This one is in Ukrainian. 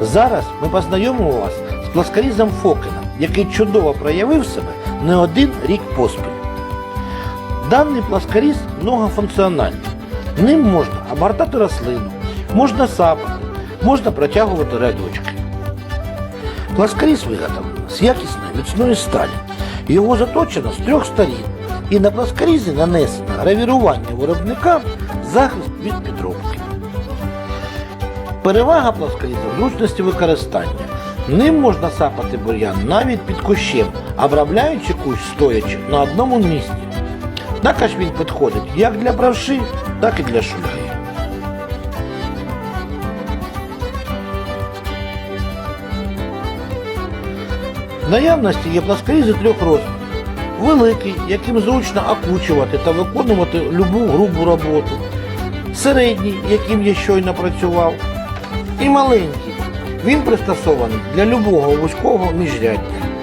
Зараз ми познайомимо вас з пласкарізом Фокена, який чудово проявив себе не один рік поспіль. Даний пласкаріз многофункціональний. Ним можна обгортати рослину, можна сапати, можна протягувати рядочки. Пласкаріз виготовлено з якісної міцної сталі. Його заточено з трьох сторін. І на пласкарізі нанесено гравірування виробника захист від підробки. Перевага пласкаріза в зручності використання. Ним можна сапати бур'ян навіть під кущем, обробляючи кущ стоячи на одному місці. Також він підходить як для правши, так і для шульги. В наявності є пласкарізи трьох розмірів. Великий, яким зручно окучувати та виконувати любу грубу роботу. Середній, яким я щойно працював. І маленький. Він пристосований для любого вузького міжряддя.